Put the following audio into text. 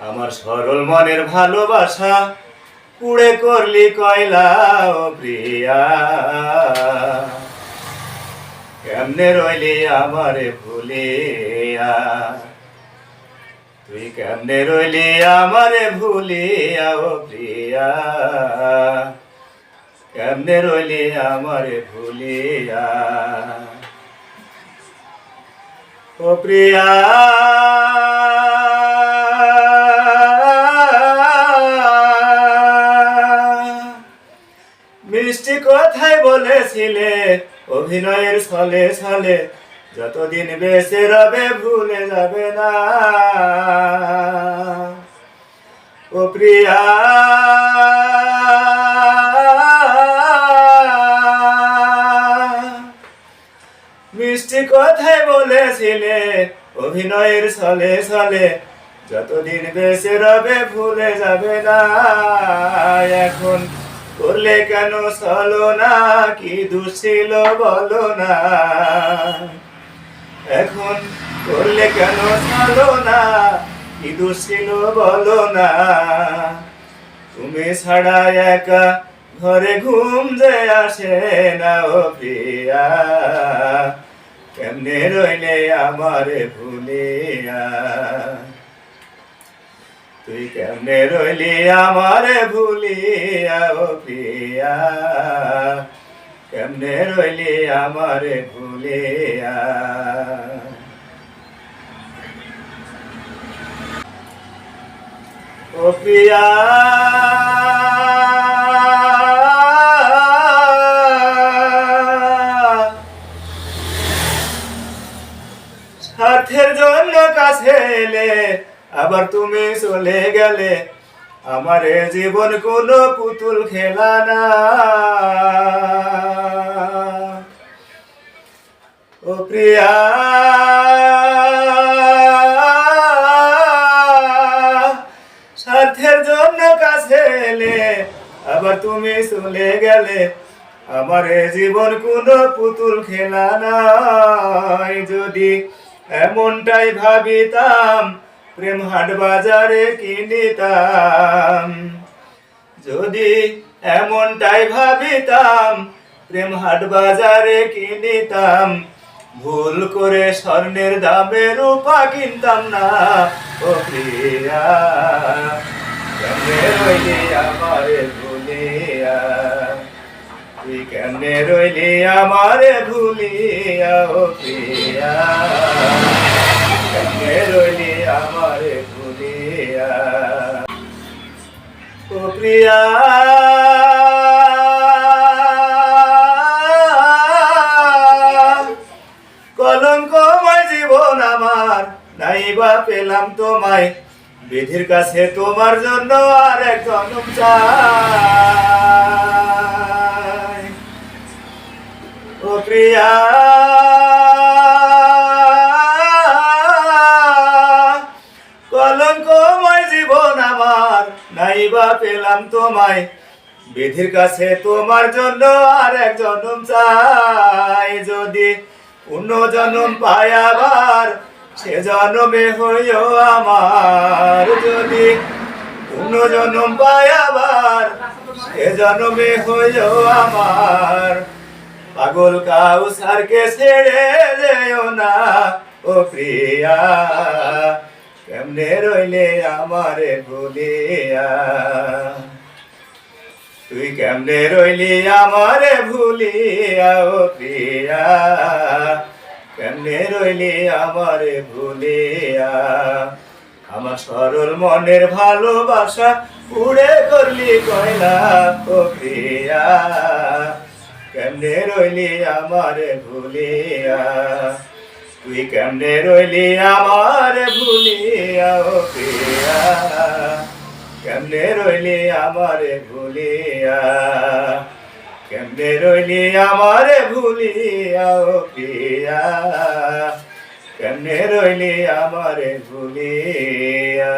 আমার সরল মনের ভালোবাসা কুড়ে করলি কয়লা ও প্রিয়া। কেমনে রইলি আমারে ভুলিয়া? তুই কেমনে রইলি আমারে ভুলিয়া ও প্রিয়া? কেমনে রইলি আমারে ভুলিয়া? ও প্রিয়া। মিষ্টি কথাই বলেছিলে, অভিনয়ের ছলে ছলে যতদিন বেঁচে রবে ভুলে যাবে না। ও প্রিয়া, মিষ্টি কথাই বলেছিলে, অভিনয়ের ছলে ছলে যতদিন বেঁচে রবে ভুলে যাবে না। এখন করলে কেন চলো না? কি দুছিল বলো না। এখন করলে কেন চলো না? কি দুছিল বলো না। তুমি ছাড়া একা ঘরে ঘুম যে আসে না ও প্রিয়া। কেমনে রইলে আমারে ভুলিয়া? তুই কেমনে রইলি আমারে ভুলিয়া ও প্রিয়া? কেমনে রইলি আমারে ভুলিয়া? ও প্রিয়া, স্বার্থের জন্য কাছে আবার তুমি চলে গেলে আমার জীবন কোনো পুতুল খেলা না। ও প্রিয়া। স্বার্থের জন্য কাছে এলে আবার তুমি চলে গেলে আমার জীবন কোনো পুতুল খেলা নাই। যদি এমনটাই ভাবিতাম প্রেম হাট বাজারে কিনিতাম। যদি এমনটাই ভাবিতাম প্রেম হাট বাজারে কিনিতাম। ভুল করে স্বর্ণের দামে রূপা কিনতাম না, ও কেমনে রইলি আমারে ভুলিয়া কেমনে রইলি আমারে ভুলিয়া ও প্রিয়া? কেমনে রইলি আমারে ভুলিয়া ও প্রিয়া জীবন আমার নাই বা পেলাম তোমায়, বিধির কাছে তোমার জন্য আর এক জনম বা পেলাম তোমায়। বিধির কাছে তোমার জন্য আর এক জনম চাই। যদি অন্য জনম পাই আবার, সে জনমে হইও আমার। যদি অন্য জনম পাই আবার, সে জনমে হইও আমার। পাগল কাউ সারকে ছেড়ে যেও না, ও প্রিয়া। কেমনে রইলে আমারে ভুলিয়া তুই কেমনে রইলি আমারে ভুলিয়া ও প্রিয়া? কেমনে রইলি আমারে ভুলিয়া? আমার সরল মনের ভালোবাসা উড়ে করলি কয়লা ও প্রিয়া? কেমনে রইলি আমারে ভুলিয়া? তুই কেমনে রইলি আমার ভুলিয়া প্রিয়া? কেমনে রইলি আমারে ভুলিয়া? কেমনে রইলি আমারে ভুলিয়া ও প্রিয়া? কেমনে রইলি আমারে ভুলিয়া?